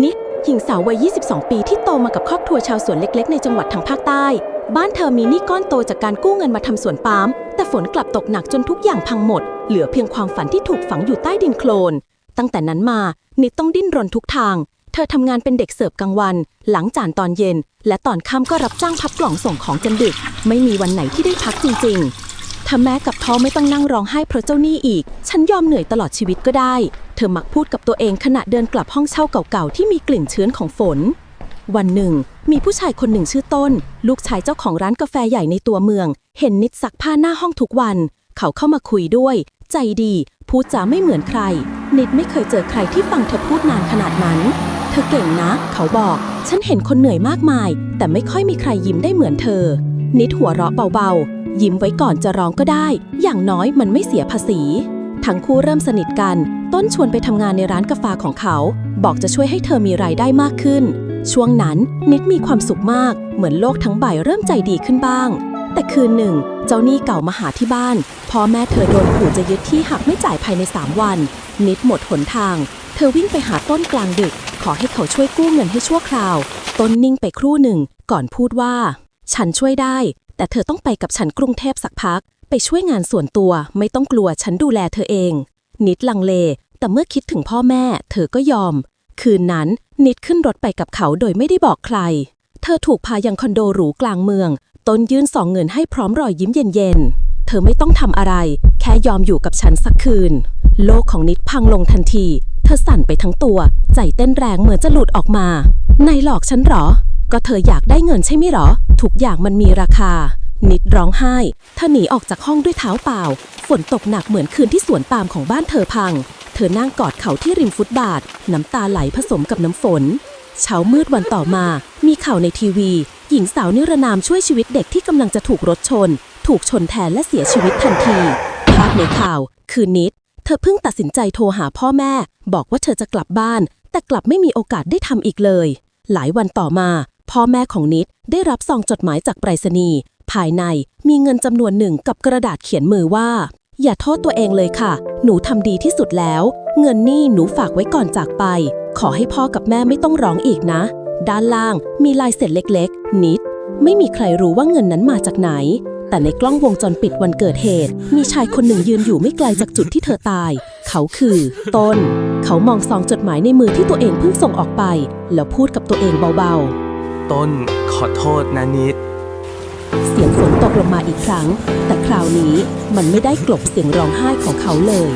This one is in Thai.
นิดหญิงสาววัย 22 ปีที่โตมากับครอบครัวชาวสวนเล็กๆ ในจังหวัดทางภาคใต้ บ้านเธอมีหนี้ก้อนโตจากการกู้เงินมาทำสวนปาล์มแต่ฝนกลับตกหนักจนทุกอย่างพังหมด เหลือเพียงความฝันที่ถูกฝังอยู่ใต้ดินโคลน ตั้งแต่นั้นมา นิดต้องดิ้นรนทุกทาง เธอทำงานเป็นเด็กเสิร์ฟกลางวัน หลังจานตอนเย็น และตอนค่ำก็รับจ้างพับกล่องส่งของจนดึก ไม่มีวันไหนที่ได้พักจริงๆถ้าแม้กับท้อไม่ต้องนั่งร้องไห้เพราะเจ้าหนี้อีก ฉันยอมเหนื่อยตลอดชีวิตก็ได้ ธอมักพูดกับตัวเองขณะเดินกลับห้องเช่าเก่าๆ ที่มีกลิ่นเชื้อนของฝน วันหนึ่ง มีผู้ชายคนหนึ่งชื่อต้น ลูกชายเจ้าของร้านกาแฟใหญ่ในตัวเมือง เห็นนิดซักผ้าหน้าห้องทุกวัน เขาเข้ามาคุยด้วย ใจดี พูดจาไม่เหมือนใคร นิดไม่เคยเจอใครที่ฟังเธอพูดนานขนาดนั้น เธอเก่งนะ เขาบอก ฉันเห็นคนเหนื่อยมากมาย แต่ไม่ค่อยมีใครยิ้มได้เหมือนเธอ นิดหัวเราะเบาๆ ยิ้มไว้ก่อนจะร้องก็ได้ อย่างน้อยมันไม่เสียภาษีทั้งคู่เริ่มสนิทกัน ต้นชวนไปทำงานในร้านกาแฟของเขา บอกจะช่วยให้เธอมีรายได้มากขึ้น ช่วงนั้นนิดมีความสุขมาก เหมือนโลกทั้งใบเริ่มใจดีขึ้นบ้าง แต่คืนหนึ่ง เจ้าหนี้เก่ามาหาที่บ้านพ่อแม่เธอโดนขู่จะยึดที่หากไม่จ่ายภายใน 3 วัน นิดหมดหนทาง เธอวิ่งไปหาต้นกลางดึก ขอให้เขาช่วยกู้เงินให้ชั่วคราว ต้นนิ่งไปครู่หนึ่ง ก่อนพูดว่า ฉันช่วยได้ แต่เธอต้องไปกับฉันกรุงเทพสักพัก ไปช่วยงานส่วนตัว ไม่ต้องกลัวฉันดูแลเธอเอง นิดลังเล แต่เมื่อคิดถึงพ่อแม่ เธอก็ยอม คืนนั้นนิดขึ้นรถไปกับเขาโดยไม่ได้บอกใคร เธอถูกพายังคอนโดหรูกลางเมือง ต้นยื่นสองเงินให้พร้อมรอยยิ้มเย็นๆ เธอไม่ต้องทำอะไร แค่ยอมอยู่กับฉันสักคืน โลกของนิดพังลงทันที เธอสั่นไปทั้งตัว ใจเต้นแรงเหมือนจะหลุดออกมาในหลอกฉันหรอ ก็เธออยากได้เงินใช่ไหมหรอ ทุกอย่างมันมีราคา นิดร้องไห้เธอหนีออกจากห้องด้วยเท้าเปล่า ฝนตกหนักเหมือนคืนที่สวนปาล์มของบ้านเธอพัง เธอนั่งกอดเขาที่ริมฟุตบาท น้ำตาไหลผสมกับน้ำฝน เช้ามืดวันต่อมา มีข่าวในทีวี หญิงสาวนิรนามช่วยชีวิตเด็กที่กำลังจะถูกรถชน ถูกชนแทนและเสียชีวิตทันที ภาพในข่าว คือนิด เธอเพิ่งตัดสินใจโทรหาพ่อแม่ บอกว่าเธอจะกลับบ้าน แต่กลับไม่มีโอกาสได้ทำอีกเลย หลายวันต่อมาพ่อแม่ของนิดได้รับซองจดหมายจากไปรษณีย์ ภายในมีเงินจำนวนหนึ่งกับกระดาษเขียนมือว่า อย่าโทษตัวเองเลยค่ะ หนูทำดีที่สุดแล้ว เงินนี่หนูฝากไว้ก่อนจากไป ขอให้พ่อกับแม่ไม่ต้องร้องอีกนะ ด้านล่างมีลายเซ็นเล็กๆ นิด ไม่มีใครรู้ว่าเงินนั้นมาจากไหน แต่ในกล้องวงจรปิดวันเกิดเหตุ มีชายคนหนึ่งยืนอยู่ไม่ไกลจากจุดที่เธอตาย เขาคือต้น เขามองซองจดหมายในมือที่ตัวเองเพิ่งส่งออกไป แล้วพูดกับตัวเองเบาๆ ต้นขอโทษนะนิด เสียงฝนตกลงมาอีกครั้ง แต่คราวนี้มันไม่ได้กลบเสียงร้องไห้ของเขาเลย